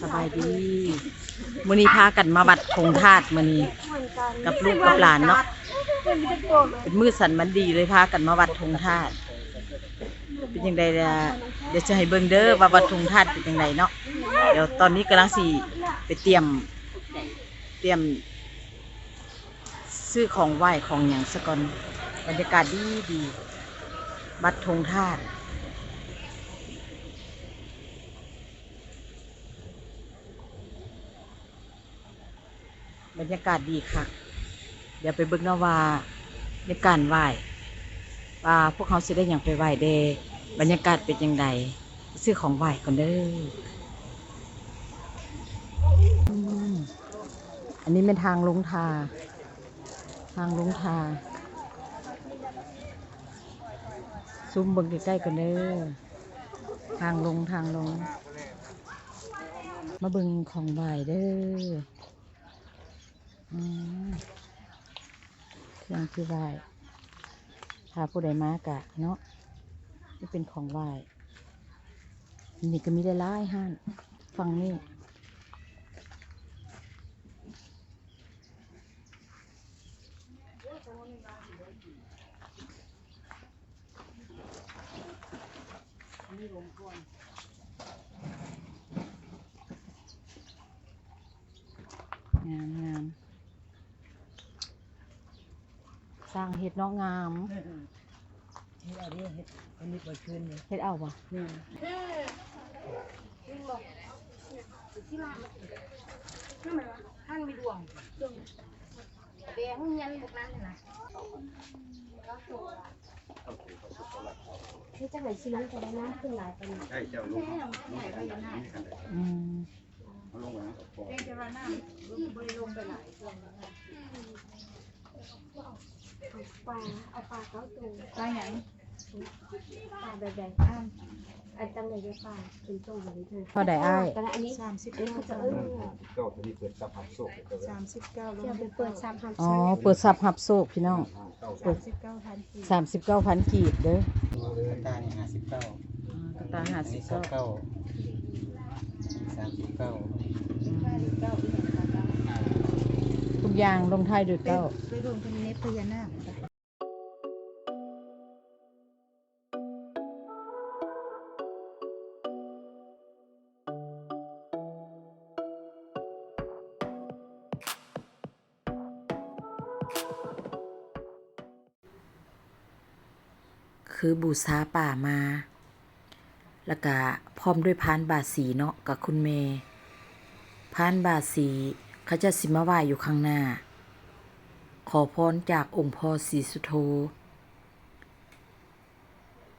สบายดีมื้อนี้พากันมาวัดคงธาตุมื้อนี้ กับลูกกับหลานเนาะเป็นมือสันมันดีเลยพากันมาวัดธงธาตุเป็นยังไงล่ะเดี๋ยวจะให้เบิ่งเด้อว่าวัดธงธาตุเป็นยังไงเนาะเดี๋ยวตอนนี้กำลังสิไปเตรียม เตรียม ซื้อของไหว้ของหยังสะก่อนบรรยากาศดีดีวัดธงธาตุ บรรยากาศดีค่ะ เดี๋ยวไปเบิ่งนาว่าในการไหว้ว่าพวกเขาสิได้อย่างไปไหว้เดบรรยากาศเป็นยังไงซื้อของไหว้ก่อนเด้ออันนี้เป็นทางลงทา ทางลงทา ซุ้มเบิ่งใกล้ๆกันเด้อทางลงทางลง มาเบิ่งของไหว้เด้อ เครื่องคือไหว้ถ้าผู้ใดมากะ เนาะนี่เป็นของไหว้นี่ก็มีได้หลายๆห้านฟังนี่งามงาม สร้างเห็ดเนาะงามเฮ็ดเอาดิเฮ็ดอันนี้เปิดคืนเลยเห็ดเอาปะนี่ท่านมีดวงดวงแดงเงินบุกนั้นนะนี่จะไหนชิลงจะได้น้ำขึ้นหลายไปใช่เจ้าลูกนี่กันนี่กันเลยอืมเขาลงมาพอ ปลาเอาปลาเขาตัวปลาหยังปลาใหญ่ๆข้ามอันจังเลยได้ปลาเป็นตัวแบบนี้เธอพอได้อ้ายแต่อันนี้สามสิบเดี๋ยวเก้าเขาจะเออเจ้าตัวนี้เปิดสับหับโศกเลยสามสิบเก้าลเดี๋ยวงไปเปิดสามพันอ๋อเปิดซับหับโซกพี่น้องเก้าสามสิบเก้าพันสี่สามสิบเก้าพันกีบเด้อตาเนี่ยห้าสิบเก้ากระตาห้าสิบเก้าเก้าสามสิบเก้าห้าสิบเก้า อย่างลงท้ายด้วยเก้า ไปรวมกันในปพญานาคค่ะคือบูชาป่ามา แล้วก็พร้อมด้วยพานบาทสีเนาะกับคุณเมย์พานบาทสี เขาจะสิมาไหวอยู่ข้างหน้า ขอพรจากองค์พ่อศรีสุโธ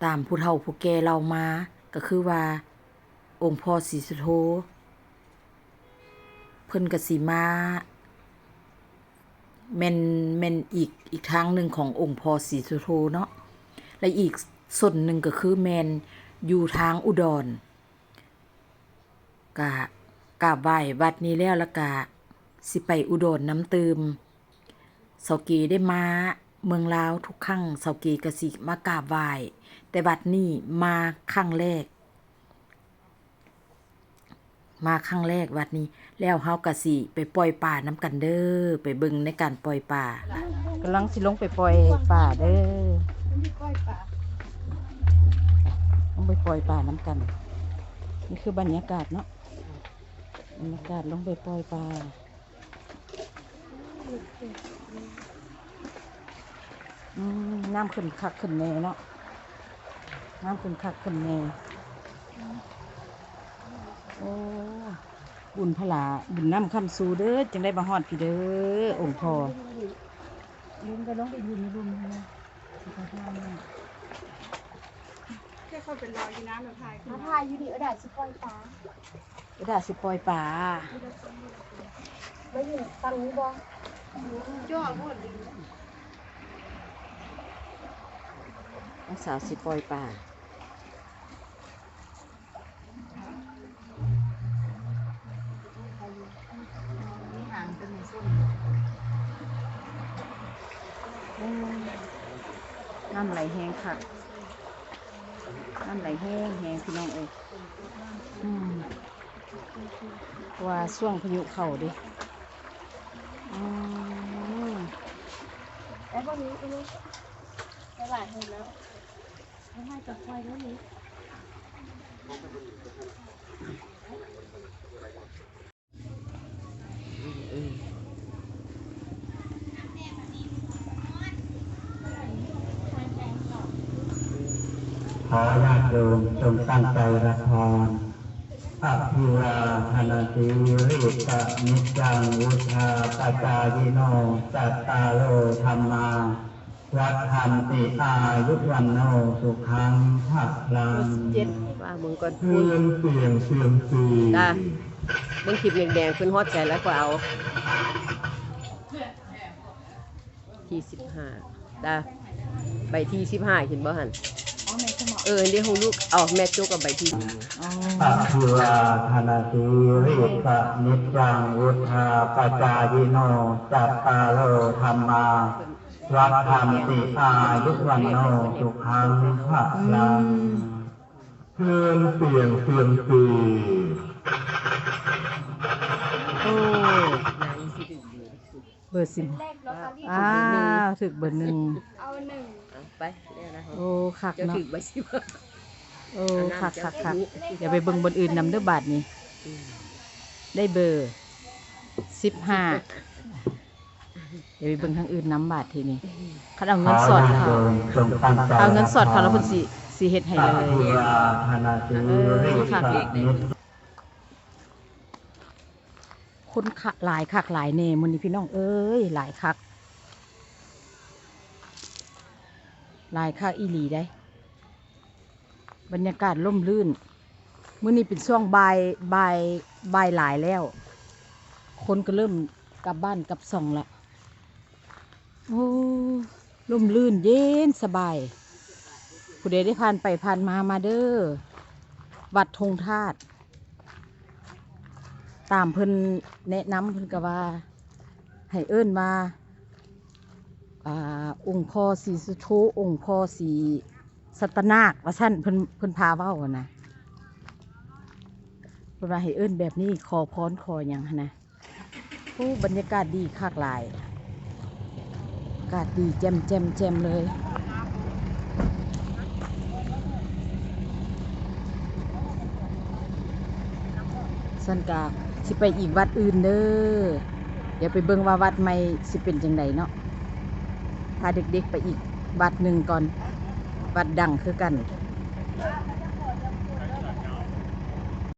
ตามผู้เฒ่าผู้แก่เรามา ก็คือว่า องค์พ่อศรีสุโธ เพิ่นกสิมาแม่นแม่นอีกอีกทางหนึ่งขององค์พ่อศรีสุโธเนาะ และอีกส่วนหนึ่งก็คือแมนอยู่ทางอุดรกะกราบไหว้วัดนี้แล้วล้วกะ สิไปอุดรน้ำตืมเสากีได้มาเมืองลาวทุกครั้งเสากีกสิมากราบไหว้แต่วัดนี้มาครั้งแรก มาครั้งแรกวัดนี้ แล้วเฮากะสิไปปล่อยป่าน้ำกันเด้อไปเบิ่งในการปล่อยป่ากำลังสิลงไปปล่อยป่าเด้อต้องไปปล่อยป่าน้ำกัน นี่คือบรรยากาศเนาะบรรยากาศลงไปปล่อยป่า น้ำขึ้นคักขึ้นแน่เนาะ น้ำขึ้นคักขึ้นแน่โอ้บุญพลาบุญน้ำคำสูเด้อจึงได้มาฮอดพี่เด้อองค์พ่อลุงก็ต้องไปยืนในรุมนะสุขภาพเนี่ยมาพายอยู่ดีเอาได้สิปล่อยปลาก็ได้สิปล่อยป่าไม่อยู่ตังนี้บ่ ย่อหมดน้องสาวสิปล่อยป่านี่หางเป็นส้นน้ำไหลแห้งค่ะน้ำไหลแห้งแห้งพี่น้องเอ้ยอืมว่าช่วงพายุเข้าดิอืม แล้ววันนี้วันนี้ตลาดเห็นแล้วไม่ให้กับไฟแล้วนี่ขอญาติโยมจงตั้งใจละพรอภิวาทนาสีริกะนิจจังวุธาปจายิโนจัตตาโลธรรมา วัฏันติอายุวันโนสุขังภะลังเจ็ดว่ามึงก่อนเพื่อนเสียงเสียงสีจ้ามึงคลิปแดงๆขึ้นฮอดใจแล้วก็เอาที่สิบห้าจ้าใบที่สิบห้าเห็นบ่หันเออเดี๋ยวของลูกเอาแม่จุกกับใบที่อ๋ออภิวาทนาสีริกะนิจจังวุธาปจายิโนจัตตาโลธรรมา วัฏฏันติอายุวันโนสุขังภะลังเพื่อนเสียงเสียงสีโอ้นางสิดึงดีเบอร์สิบเลขลอตเตอรี่อ้าวถึกเบอร์หนึ่งเอาหนึ่งเอาไปเนี่ยนะโอ้คักจะเนาะถึงใบสิบห้าโอ้คักคักคักเดี๋ยวไปเบิ่งบนอื่นนำเด้อบาทนี้ได้เบอร์สิบห้า เดี๋ยวไปเบิ่งทางอื่นน้ำบาททีนี้คันเอาเงินสดเขาจงตั้งใจเอาเงินสดเขาแล้วเพิ่นสิสิเฮ็ดให้เลยอภิวาทนาสีริกะนิจคนขะหลายคักหลายเนมื้อนี้พี่น้องเอ้ยหลายคักหลายคักอีหลีได้ บรรยากาศร่มรื่นมื้อนี้เป็นช่วงบ่ายบ่ายบ่ายหลายแล้ว คนก็เริ่มกลับบ้านกลับส่องละ โอ้ร่มรื่นเย็นสบาย ผู้ใดได้ผ่านไปผ่านมามาเด้อวัดธงธาตุตามเพิ่นแนะนำเพิ่นก็ว่า ให้เอิ้นมาอ่าองค์พ่อสีสุโธองค์พ่อสีสัตนาคว่าซั่นเพิ่นเพิ่นพาเว้านะเพิ่นว่าให้เอิ้นแบบนี้ขอพรขอหยังนะโอ้บรรยากาศดีคักหลายากาศดีแจ่มแจ่มแจ่มเลย สันกาสิไปอีกวัดอื่นเด้อเดี๋ยวไปเบิ่งว่าวัดใหม่สิเป็นจังไดเนาะพาเด็กๆไปอีกวัดหนึ่งก่อน วัดดังคือกัน